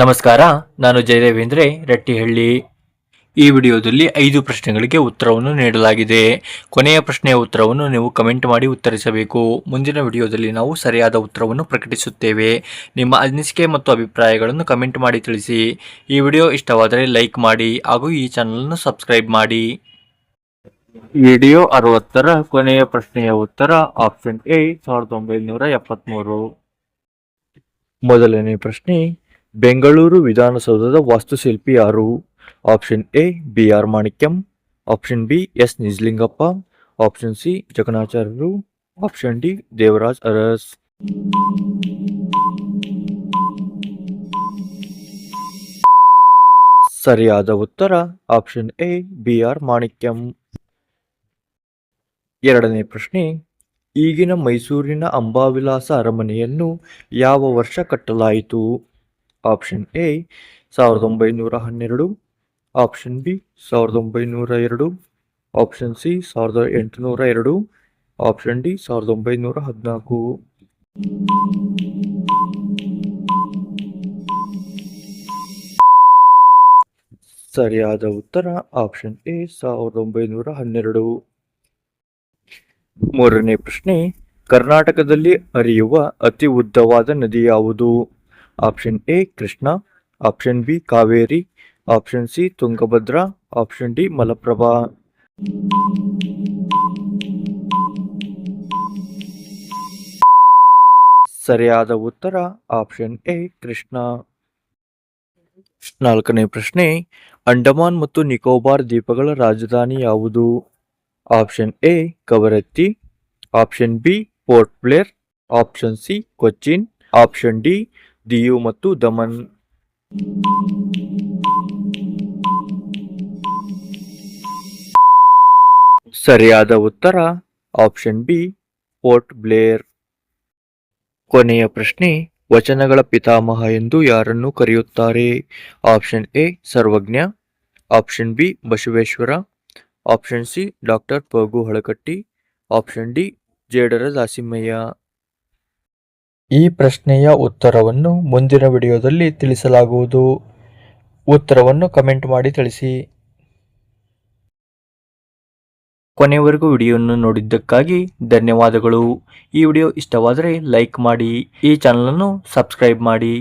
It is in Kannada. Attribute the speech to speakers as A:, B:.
A: ನಮಸ್ಕಾರ, ನಾನು ಜಯದೇವೇಂದ್ರೆ ರೆಟ್ಟಿಹಳ್ಳಿ. ಈ ವಿಡಿಯೋದಲ್ಲಿ ಐದು ಪ್ರಶ್ನೆಗಳಿಗೆ ಉತ್ತರವನ್ನು ನೀಡಲಾಗಿದೆ. ಕೊನೆಯ ಪ್ರಶ್ನೆಯ ಉತ್ತರವನ್ನು ನೀವು ಕಮೆಂಟ್ ಮಾಡಿ ಉತ್ತರಿಸಬೇಕು. ಮುಂದಿನ ವಿಡಿಯೋದಲ್ಲಿ ನಾವು ಸರಿಯಾದ ಉತ್ತರವನ್ನು ಪ್ರಕಟಿಸುತ್ತೇವೆ. ನಿಮ್ಮ ಅನಿಸಿಕೆ ಮತ್ತು ಅಭಿಪ್ರಾಯಗಳನ್ನು ಕಮೆಂಟ್ ಮಾಡಿ ತಿಳಿಸಿ. ಈ ವಿಡಿಯೋ ಇಷ್ಟವಾದರೆ ಲೈಕ್ ಮಾಡಿ ಹಾಗೂ ಈ ಚಾನಲನ್ನು ಸಬ್ಸ್ಕ್ರೈಬ್ ಮಾಡಿ. ವಿಡಿಯೋ ಅರವತ್ತರ ಕೊನೆಯ ಪ್ರಶ್ನೆಯ ಉತ್ತರ, ಆಪ್ಷನ್ ಎ, ಸಾವಿರದ ಒಂಬೈನೂರ ಎಪ್ಪತ್ತ್ಮೂರು ಮೊದಲನೇ ಪ್ರಶ್ನೆ ಬೆಂಗಳೂರು ವಿಧಾನಸೌಧದ ವಾಸ್ತುಶಿಲ್ಪಿ ಯಾರು? Option A B R Manikyam option B S Nijalingappa option C ಜಗನಾಚಾರ್ಯರು option D Devaraj Urs ಸರಿಯಾದ ಉತ್ತರ option A B R Manikyam ಎರಡನೇ ಪ್ರಶ್ನೆ, ಈಗಿನ ಮೈಸೂರಿನ ಅಂಬಾವಿಲಾಸ ಅರಮನೆಯನ್ನು ಯಾವ ವರ್ಷ ಕಟ್ಟಲಾಯಿತು? ಆಪ್ಷನ್ ಎ ಸಾವಿರದ ಒಂಬೈನೂರ ಹನ್ನೆರಡು. ಆಪ್ಷನ್ ಬಿ ಸಾವಿರದ ಒಂಬೈನೂರ ಎರಡು. ಆಪ್ಷನ್ ಸಿ ಸಾವಿರದ ಎಂಟುನೂರ ಎರಡು. ಆಪ್ಷನ್ ಡಿ ಸಾವಿರದ ಒಂಬೈನೂರ ಹದಿನಾಲ್ಕು. ಸರಿಯಾದ ಉತ್ತರ ಆಪ್ಷನ್ ಎ ಸಾವಿರದ ಒಂಬೈನೂರ ಹನ್ನೆರಡು. ಮೂರನೇ ಪ್ರಶ್ನೆ, ಕರ್ನಾಟಕದಲ್ಲಿ ಹರಿಯುವ ಅತಿ ಉದ್ದವಾದ ನದಿ ಯಾವುದು? Option A Krishna option B Kaveri option C Tungabhadra option D Malaprabha ಸರಿಯಾದ ಉತ್ತರ ಆಪ್ಷನ್ ಎ ಕೃಷ್ಣ ನಾಲ್ಕನೇ ಪ್ರಶ್ನೆ, ಅಂಡಮಾನ್ ಮತ್ತು ನಿಕೋಬಾರ್ ದ್ವೀಪಗಳ ರಾಜಧಾನಿ ಯಾವುದು? Option A Kavaratti. Option B Port Blair. Option C Cochin. Option D Diu ಮತ್ತು ದಮನ್. ಸರಿಯಾದ ಉತ್ತರ, ಆಪ್ಷನ್ ಬಿ, ಪೋರ್ಟ್ ಬ್ಲೇರ್. ಕೊನೆಯ ಪ್ರಶ್ನೆ, ವಚನಗಳ ಪಿತಾಮಹ ಎಂದು ಯಾರನ್ನು ಕರೆಯುತ್ತಾರೆ? Option A, Sarvajna. Option B, Basaveshwara. Option C, doctor Pagu Halakatti. Option D, Jedara Dasimayya ಈ ಪ್ರಶ್ನೆಯ ಉತ್ತರವನ್ನು ಮುಂದಿನ ವಿಡಿಯೋದಲ್ಲಿ ತಿಳಿಸಲಾಗುವುದು. ಉತ್ತರವನ್ನು ಕಮೆಂಟ್ ಮಾಡಿ ತಿಳಿಸಿ. ಕೊನೆಯವರೆಗೂ ವಿಡಿಯೋವನ್ನು ನೋಡಿದ್ದಕ್ಕಾಗಿ ಧನ್ಯವಾದಗಳು. ಈ ವಿಡಿಯೋ ಇಷ್ಟವಾದರೆ ಲೈಕ್ ಮಾಡಿ, ಈ ಚಾನಲನ್ನು ಸಬ್ಸ್ಕ್ರೈಬ್ ಮಾಡಿ.